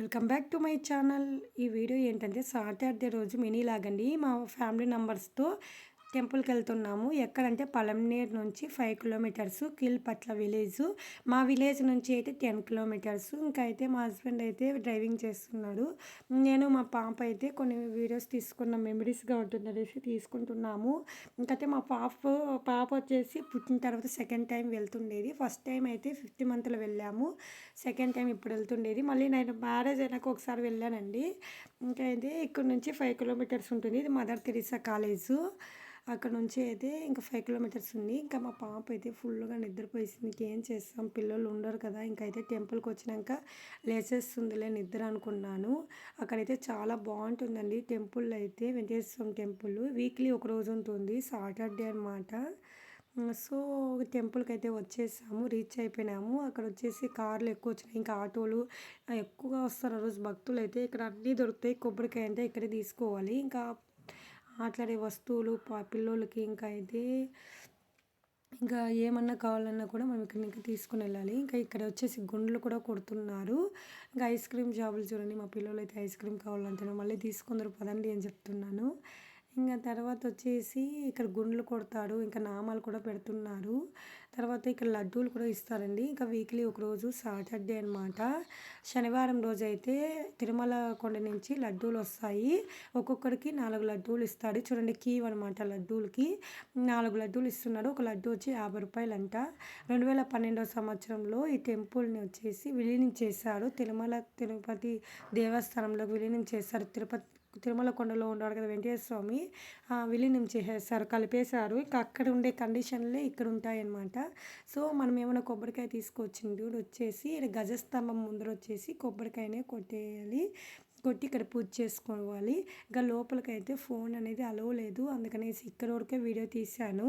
Welcome back to my channel. ఈ video ఏంటంటే Saturday రోజు మినీ లాగండి. మా ఫ్యామిలీ మెంబర్స్తో టెంపుల్కి వెళ్తున్నాము ఎక్కడంటే పలంనేర్ నుంచి ఫైవ్ కిలోమీటర్స్ పట్ల విలేజ్. మా విలేజ్ నుంచి అయితే టెన్ కిలోమీటర్స్. ఇంకా అయితే మా హస్బెండ్ అయితే డ్రైవింగ్ చేస్తున్నాడు. నేను మా పాప అయితే కొన్ని వీడియోస్ తీసుకున్న మెమరీస్గా ఉంటుంది అనేసి తీసుకుంటున్నాము. ఇంకైతే మా పాప పాప వచ్చేసి పుట్టిన తర్వాత సెకండ్ టైం వెళ్తుండేది. ఫస్ట్ టైం అయితే ఫిఫ్త్ మంత్లో వెళ్ళాము. సెకండ్ టైం ఇప్పుడు వెళ్తుండేది. మళ్ళీ నేను మ్యారేజ్ అయినాక ఒకసారి వెళ్ళానండి. ఇంకా అయితే ఇక్కడ నుంచి ఫైవ్ కిలోమీటర్స్ ఉంటుంది. ఇది మదర్ తెరిసా కాలేజు. అక్కడ నుంచి అయితే ఇంకా ఫైవ్ కిలోమీటర్స్ ఉంది. ఇంకా మా పాప అయితే ఫుల్గా నిద్రపోయేసింది. ఇంకేం చేస్తాం? పిల్లలు ఉండరు కదా. ఇంకైతే టెంపుల్కి వచ్చినాక లేచేస్తుందిలే నిద్ర అనుకున్నాను. అక్కడైతే చాలా బాగుంటుందండి టెంపుల్ అయితే. వెంకటేశ్వరం టెంపుల్ వీక్లీ ఒక రోజు ఉంటుంది. సాటర్డే అనమాట సో టెంపుల్కి అయితే వచ్చేసాము. రీచ్ అయిపోయినాము. అక్కడ వచ్చేసి కార్లు ఎక్కువ వచ్చినాయి. ఇంకా ఆటోలు ఎక్కువగా వస్తారు ఆ రోజు. భక్తులు అయితే ఇక్కడ అన్నీ దొరుకుతాయి. కొబ్బరికాయ అంటే ఇక్కడే తీసుకోవాలి. ఇంకా మాట్లాడే వస్తువులు పిల్లోళ్ళకి ఇంకా అయితే ఇంకా ఏమన్నా కావాలన్నా కూడా మనం ఇక్కడ ఇంకా తీసుకుని వెళ్ళాలి. ఇంకా ఇక్కడ వచ్చేసి గుండ్లు కూడా కొడుతున్నారు. ఇంకా ఐస్ క్రీమ్ షాపులు చూడండి మా పిల్లలు అయితే ఐస్ క్రీమ్ కావాలంటున్నారు మళ్ళీ తీసుకుందరు పదండి అని చెప్తున్నాను. ఇంకా తర్వాత వచ్చేసి ఇక్కడ గుండ్లు కొడతాడు ఇంకా నామాలు కూడా పెడుతున్నారు. తర్వాత ఇక్కడ లడ్డూలు కూడా ఇస్తారండి. ఇంకా వీక్లీ ఒకరోజు సాటర్డే అనమాట శనివారం రోజు అయితే తిరుమల కొండ నుంచి లడ్డూలు వస్తాయి. ఒక్కొక్కడికి నాలుగు లడ్డూలు ఇస్తాడు. చూడండి కీవ్ అనమాట లడ్డూలకి. నాలుగు లడ్డూలు ఇస్తున్నాడు. ఒక లడ్డు వచ్చి యాభై రూపాయలు అంట రెండు వేల పన్నెండవ సంవత్సరంలో ఈ టెంపుల్ని వచ్చేసి విలీనం చేశారు తిరుమల తిరుపతి దేవస్థానంలోకి విలీనం చేశారు. తిరుపతి తిరుమల కొండలో ఉన్నాడు కదా వెంకటేశ్వర స్వామి. విలీనం చేసేస్తారు కలిపేశారు. ఇంకా అక్కడ ఉండే కండిషన్లే ఇక్కడ ఉంటాయన్నమాట. సో మనం ఏమైనా కొబ్బరికాయ తీసుకొచ్చింది వచ్చేసి గజస్తంభం ముందర వచ్చేసి కొబ్బరికాయనే కొట్టేయాలి. కొట్టి ఇక్కడ పూజ చేసుకోవాలి. ఇంకా లోపలికైతే ఫోన్ అనేది అలో లేదు. అందుకనేసి ఇక్కడ వరకే వీడియో తీశాను.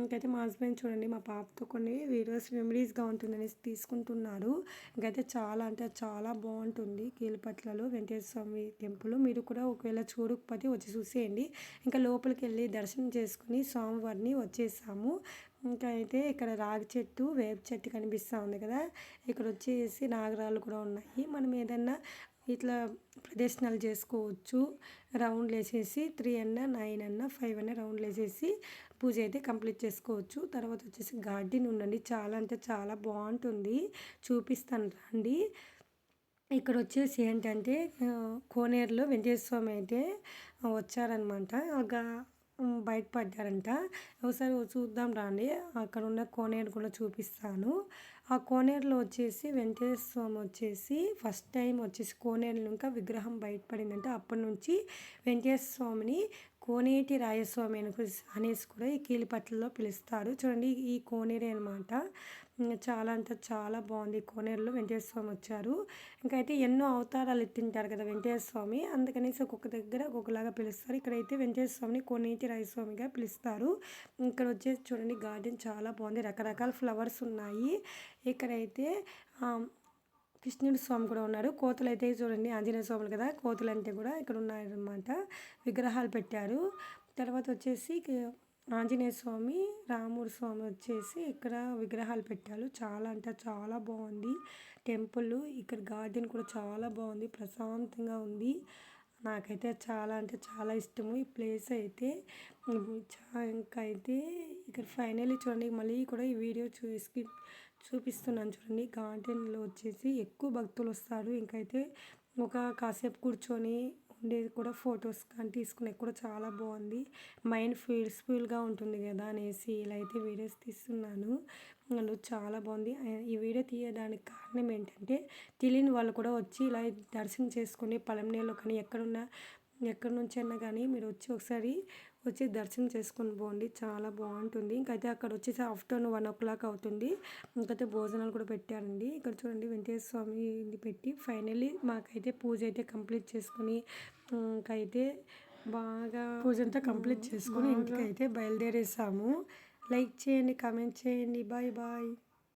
ఇంకైతే మా హస్బెండ్ చూడండి మా పాపతో కొన్ని వీడియోస్ మెమరీస్గా ఉంటుందనేసి తీసుకుంటున్నారు ఇంకైతే చాలా అంటే చాలా బాగుంటుంది. కీలపట్లలో వెంకటేశ్వర స్వామి టెంపుల్. మీరు కూడా ఒకవేళ చూడకపోతే వచ్చి చూసేయండి. ఇంకా లోపలికి వెళ్ళి దర్శనం చేసుకుని స్వామివారిని వచ్చేసాము. ఇంకా అయితే ఇక్కడ రాగి చెట్టు వేప చెట్టు కనిపిస్తూ ఉంది కదా. ఇక్కడ వచ్చేసి నాగరాలు కూడా ఉన్నాయి. మనం ఏదన్నా ఇట్లా ప్రదర్శనలు చేసుకోవచ్చు. రౌండ్లు వేసేసి త్రీ అన్న నైన్ అన్న ఫైవ్ అన్న రౌండ్లు వేసేసి పూజ అయితే కంప్లీట్ చేసుకోవచ్చు. తర్వాత వచ్చేసి గార్డెన్ ఉండండి చాలా అంటే చాలా బాగుంటుంది. చూపిస్తాను రండి. ఇక్కడ వచ్చేసి ఏంటంటే కోనేరులో వెంకటేశ్వరం అయితే వచ్చారనమాట ఒక బయటపడ్డారంట. ఒకసారి చూద్దాం రండి. అక్కడ ఉన్న కోనేరు కూడా చూపిస్తాను. ఆ కోనేరులో వచ్చేసి వెంకటేశ్వర స్వామి వచ్చేసి ఫస్ట్ టైం వచ్చేసి కోనేరులో ఇంకా విగ్రహం బయటపడిందంటే. అప్పటి నుంచి వెంకటేశ్వర స్వామిని కోనేటి రాయస్వామి అనేసి కూడా ఈ కీలిపట్లలో పిలుస్తారు. చూడండి ఈ కోనేరు అనమాట చాలా అంటే చాలా బాగుంది. కోనేరులో వెంకటేశ్వర స్వామి వచ్చారు. ఇంకైతే ఎన్నో అవతారాలు ఎత్తింటారు కదా వెంకటేశ్వర స్వామి. అందుకనేసి ఒక్కొక్క దగ్గర ఒక్కొక్కలాగా పిలుస్తారు. ఇక్కడైతే వెంకటేశ్వర స్వామిని కోనేటి రాయస్వామిగా పిలుస్తారు. ఇక్కడ వచ్చేసి చూడండి గార్డెన్ చాలా బాగుంది. రకరకాల ఫ్లవర్స్ ఉన్నాయి. ఇక్కడైతే కృష్ణుడి స్వామి కూడా ఉన్నారు కోతలు అయితే చూడండి ఆంజనేయ స్వాములు కదా కోతలు అంటే కూడా ఇక్కడ ఉన్నాయన్నమాట విగ్రహాలు పెట్టారు. తర్వాత వచ్చేసి ఆంజనేయ స్వామి రాముడు స్వామి వచ్చేసి ఇక్కడ విగ్రహాలు పెట్టారు. చాలా అంటే చాలా బాగుంది. టెంపుల్ ఇక్కడ గార్డెన్ కూడా చాలా బాగుంది ప్రశాంతంగా ఉంది. నాకైతే చాలా అంటే చాలా ఇష్టము ఈ ప్లేస్ అయితే. ఇంకా అయితే ఇక్కడ ఫైనల్లీ చూడండి మళ్ళీ కూడా ఈ వీడియో చూసి చూపిస్తున్నాను చూడండి. గార్డెన్లో వచ్చేసి ఎక్కువ భక్తులు వస్తారు. ఇంకైతే ఒక కాసేపు కూర్చొని ఉండేది కూడా ఫొటోస్ కానీ తీసుకునే కూడా చాలా బాగుంది. మైండ్ పీస్ఫుల్గా ఉంటుంది కదా అనేసి ఇలా అయితే వీడియోస్ తీస్తున్నాను. అండ్ చాలా బాగుంది. ఈ వీడియో తీయడానికి కారణం ఏంటంటే తెలియని వాళ్ళు కూడా వచ్చి ఇలా దర్శనం చేసుకుని పొలంనేలో కానీ ఎక్కడున్నా ఎక్కడి నుంచి అయినా కానీ మీరు వచ్చి ఒకసారి వచ్చి దర్శనం చేసుకొని పోండి. చాలా బాగుంటుంది. ఇంకైతే అక్కడ వచ్చేసి ఆఫ్టర్నూన్ వన్ ఓ క్లాక్ అవుతుంది. ఇంకైతే భోజనాలు కూడా పెట్టారండి. ఇక్కడ చూడండి వెంకటేశ్వర స్వామి పెట్టి ఫైనల్లీ మాకైతే పూజ అయితే కంప్లీట్ చేసుకుని ఇంకైతే బాగా పూజ అంతా కంప్లీట్ చేసుకుని ఇంటికి అయితే బయలుదేరేసాము. లైక్ చేయండి కామెంట్ చేయండి. Bye bye.